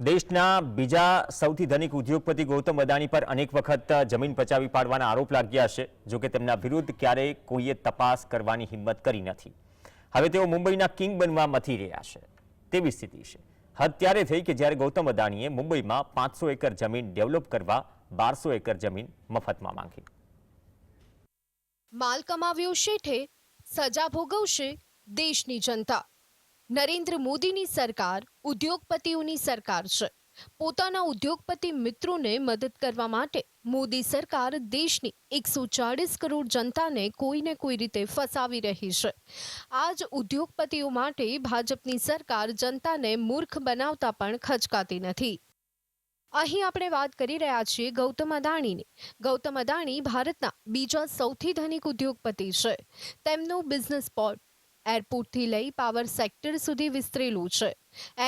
દેશના બીજા સૌથી ધનિક ઉદ્યોગપતિ ગૌતમ અદાણી પર અનેક વખત જમીન પચાવી પાડવાના આરોપ લાગ્યા છે જોકે તેમના વિરુદ્ધ ક્યારેય કોઈએ તપાસ કરવાની હિંમત કરી નથી. હવે તેઓ મુંબઈના કિંગ બનવા મથી રહ્યા છે. તેવી સ્થિતિ છે. હદ ત્યારે થઈ કે જ્યારે ગૌતમ અદાણીએ મુંબઈમાં પાંચસો એકર જમીન ડેવલપ કરવા બારસો એકર જમીન મફતમાં માંગી. માલ કમાવ્યો શેઠે, સજા ભોગવશે દેશની જનતા. નરેન્દ્ર મોદીની સરકાર ઉદ્યોગપતિઓની સરકાર છે. પોતાના ઉદ્યોગપતિ મિત્રોને મદદ કરવા માટે મોદી સરકાર દેશની એકસો ચાળીસ કરોડ જનતાને કોઈને કોઈ રીતે ફસાવી રહી છે. આ જ ઉદ્યોગપતિઓ માટે ભાજપની સરકાર જનતાને મૂર્ખ બનાવતા પણ ખચકાતી નથી. અહીં આપણે વાત કરી રહ્યા છીએ ગૌતમ અદાણીની. ગૌતમ અદાણી ભારતના બીજા સૌથી ધનિક ઉદ્યોગપતિ છે. તેમનું બિઝનેસ પોર્ટ એરપોર્ટથી લઈ પાવર સેક્ટર સુધી વિસ્તરેલું છે.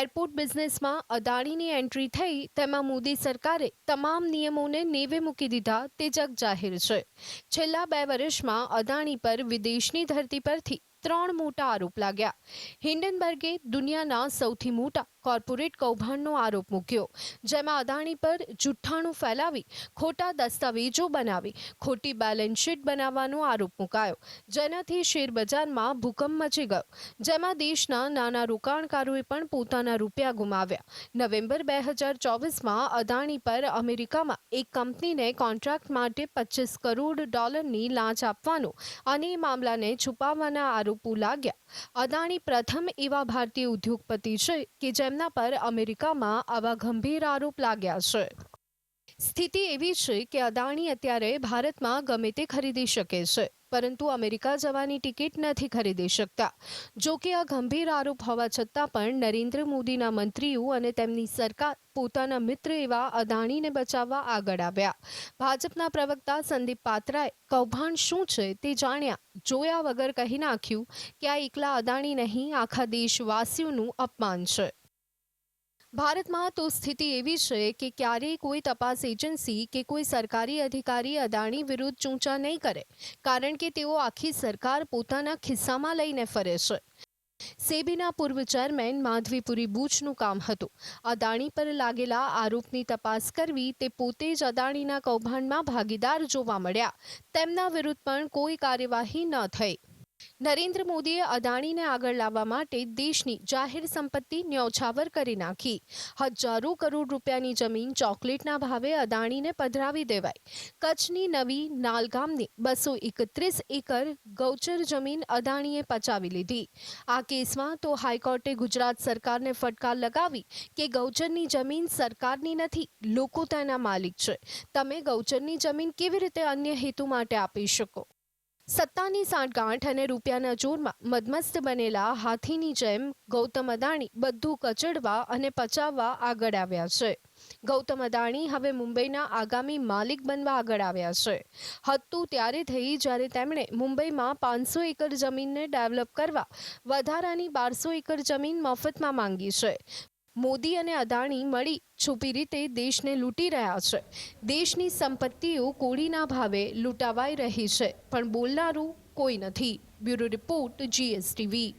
એરપોર્ટ બિઝનેસમાં અદાણીની એન્ટ્રી થઈ, તેમાં મોદી સરકારે તમામ નિયમોને નેવે મૂકી દીધા, તે જગ જાહેર છે. છેલ્લા બે વર્ષમાં અદાણી પર વિદેશની ધરતી પરથી ત્રણ મોટા આરોપ લાગ્યા. હિન્ડનબર્ગે દુનિયાના સૌથી મોટા કોર્પોરેટ કૌભાંડનો આરોપ મૂક્યો, જેમાં અદાણી પર જુઠ્ઠાણું ફેલાવી, ખોટા દસ્તાવેજો બનાવી, ખોટી બેલેન્સ શીટ બનાવવાનો આરોપ મુકાયો, જેનાથી શેરબજારમાં ભૂકંપ મચી ગયો, જેમાં દેશના નાના રોકાણકારોએ પણ પોતાના રૂપિયા ગુમાવ્યા. નવેમ્બર બે હજાર ચોવીસમાં અદાણી પર અમેરિકામાં એક કંપનીને કોન્ટ્રાક્ટ માટે પચીસ કરોડ ડોલરની લાંચ આપવાનો અને મામલાને છુપાવવાના આરોપો લાગ્યા. અદાણી પ્રથમ એવા ભારતીય ઉદ્યોગપતિ છે કે જેમના પર અમેરિકામાં આવા ગંભીર આરોપ લાગ્યા છે. સ્થિતિ એવી છે કે અદાણી અત્યારે ભારતમાં ગમે તે ખરીદી શકે છે, પરંતુ અમેરિકા જવાની ટિકિટ નથી ખરીદી શકતા. જો કે આ ગંભીર આરોપ હોવા છતાં પણ નરેન્દ્ર મોદીના મંત્રીઓ અને તેમની સરકાર પોતાના મિત્ર એવા અદાણીને બચાવવા આગળ આવ્યા. ભાજપના પ્રવક્તા સંદીપ પાત્રાએ કૌભાંડ શું છે તે જાણ્યા. જોયા વગર કહી નાખ્યું કે આ એકલા અદાણી નહીં, આખા દેશવાસીઓનું અપમાન છે. ભારતમાં તો સ્થિતિ એવી છે કે ક્યારેય કોઈ તપાસ એજન્સી કે કોઈ સરકારી અધિકારી અદાણી વિરુદ્ધ ચૂંચા નહીં કરે, કારણ કે તેઓ આખી સરકાર પોતાના ખિસ્સામાં લઈને ફરે છે. સેબીના પૂર્વ ચેરમેન માધવીપુરી બુચનું કામ હતું. અદાણી પર લાગેલા આરોપની તપાસ કરવી તે પોતે જ અદાણીના કૌભાંડમાં ભાગીદાર જોવા મળ્યા. તેમના વિરુદ્ધ પણ કોઈ કાર્યવાહી ન થઈ. નરેન્દ્ર મોદીએ અદાણીને આગળ લાવવા માટે દેશની જાહેર સંપત્તિ ન્યોછાવર કરી નાખી. હજારો કરોડ રૂપિયાની જમીન ચોકલેટના ભાવે અદાણીને પધરાવી દેવાઈ. કચ્છની નવી નાલગામની બસો એકત્રીસ એકર ગૌચર જમીન અદાણીએ પચાવી લીધી. આ કેસમાં તો હાઈકોર્ટે ગુજરાત સરકારને ફટકાર લગાવી કે ગૌચરની જમીન સરકારની નથી, લોકો તેના માલિક છે. તમે ગૌચરની જમીન કેવી રીતે અન્ય હેતુ માટે આપી શકો? સત્તાની સાંઠગાંઠ અને રૂપિયાના જોરમાં મદમસ્ત બનેલા હાથીની જેમ ગૌતમ અદાણી બધું કચડવા અને પચાવવા આગળ આવ્યા છે. ગૌતમ અદાણી હવે મુંબઈના આગામી માલિક બનવા આગળ આવ્યા છે. હતું ત્યારે થઈ જ્યારે તેમણે મુંબઈમાં પાંચસો એકર જમીનને ડેવલપ કરવા વધારાની બારસો એકર જમીન મફતમાં માંગી છે. મોદી અને અદાણી મળી છુપી રીતે દેશને લૂંટી રહ્યા છે. દેશની સંપત્તિઓ કોડીના ભાવે લૂંટાવાઈ રહી છે, પણ બોલનારું કોઈ નથી. Bureau report GSTV.